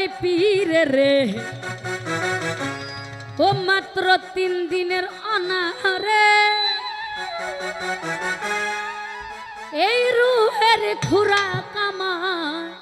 ওই পীরে রে। ও মাত্র তিন দিনের অনাহারে। এই রুহের খুরা কামায়